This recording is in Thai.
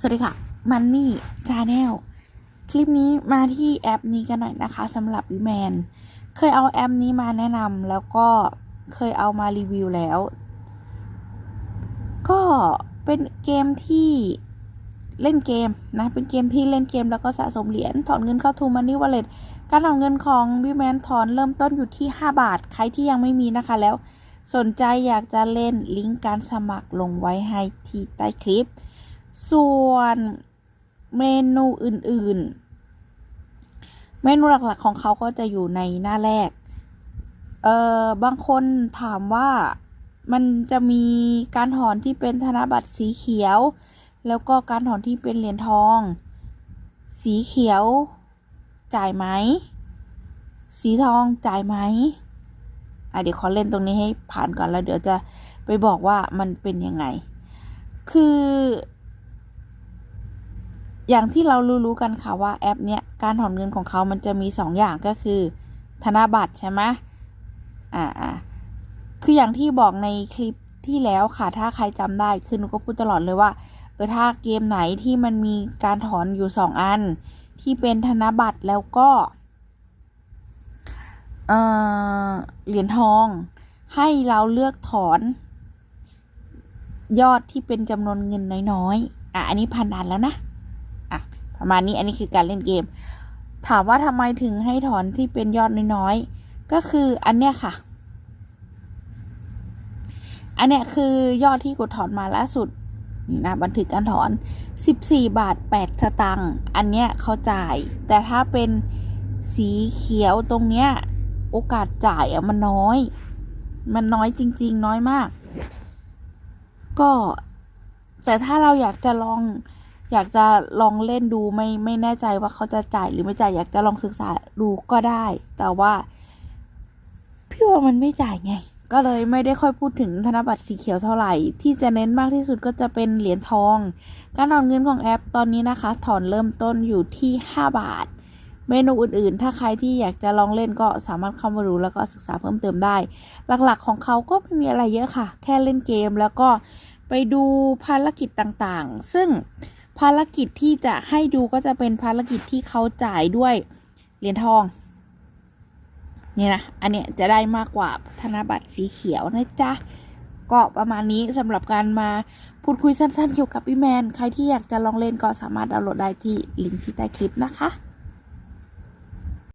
สวัสดีค่ะมันนี่ชาแนลคลิปนี้มาที่แอปนี้กันหน่อยนะคะสำหรับวิแมนเคยเอาแอปนี้มาแนะนำแล้วก็เคยเอามารีวิวแล้ว ก็เป็นเกมที่เล่นเกมนะ เป็นเกมที่เล่นเกมแล้วก็สะสมเหรียญถอนเงินเข้าทูมันนี่วอลเล็ตการถอนเงินของวิแมนถอนเริ่มต้นอยู่ที่ 5 บาท ใครที่ยังไม่มีนะคะแล้ว สนใจอยากจะเล่นลิงก์การสมัครลงไว้ให้ที่ใต้คลิป ส่วนเมนูอื่นๆ เมนูหลักๆของเขาก็จะอยู่ในหน้าแรก เอ่อ บางคนถามว่ามันจะมีการถอนที่เป็นธนบัตรสีเขียว แล้วก็การถอนที่เป็นเหรียญทอง สีเขียวจ่ายไหม สีทองจ่ายไหมอะเดี๋ยวขอเล่นตรงนี้ให้ผ่านก่อนแล้วเดี๋ยวจะไปบอกว่ามันเป็นยังไง คือ อย่างที่เรารู้ๆกันค่ะว่าแอปเนี้ยการถอนเงินของเขามันจะมีสองอย่างก็คือ ธนบัตรใช่ไหมอ่าอ่าคืออย่างที่บอกในคลิปที่แล้วค่ะ ถ้าใครจำได้คือหนูก็พูดตลอดเลยว่า เออถ้าเกมไหนที่มันมีการถอนอยู่สองอัน ที่เป็นธนบัตรแล้วก็เออเหรียญทอง ให้เราเลือกถอน ยอดที่เป็นจำนวนเงินน้อยๆ อะ อันนี้ผ่านด่านแล้วนะ อะประมาณนี้อันนี้คือการเล่นเกม ถามว่าทำไมถึงให้ถอนที่เป็นยอดน้อยๆ ก็คืออันเนี้ยค่ะ อันเนี้ยคือยอดที่กดถอนมาล่าสุดนี่นะบันทึกการถอน 14 บาท 8 สตังค์อันเนี้ยเขาจ่าย แต่ถ้าเป็นสีเขียวตรงเนี้ยโอกาสจ่ายอะมันน้อย มันน้อยจริง ๆ น้อยมาก ก็แต่ถ้าเราอยากจะลอง อยากจะลองเล่นดูไม่ไม่แน่ใจว่าเขาจะจ่ายหรือไม่จ่ายอยากจะลองศึกษาดูก็ได้ แต่ว่าพี่ว่ามันไม่จ่ายไง ก็เลยไม่ได้ค่อยพูดถึงธนบัตรสีเขียวเท่าไหร่ ที่จะเน้นมากที่สุดก็จะเป็นเหรียญทอง การถอนเงินของแอปตอนนี้นะคะ ถอนเริ่มต้นอยู่ที่ 5 บาท เมนูอื่นๆ ถ้าใครที่อยากจะลองเล่นก็สามารถเข้ามาดูแล้วก็ศึกษาเพิ่มเติมได้ หลักๆของเขาก็ไม่มีอะไรเยอะค่ะ แค่เล่นเกมแล้วก็ไปดูภารกิจต่างๆ ซึ่ง ภารกิจที่จะให้ดูก็จะเป็นภารกิจที่เขาจ่ายด้วยเหรียญทองนี่นะ อันเนี้ยจะได้มากกว่าธนบัตรสีเขียวนะจ๊ะ ก็ประมาณนี้สำหรับการมาพูดคุยสั้นๆเกี่ยวกับพี่แมน ใครที่อยากจะลองเล่นก็สามารถดาวน์โหลดได้ที่ลิงก์ที่ใต้คลิปนะคะ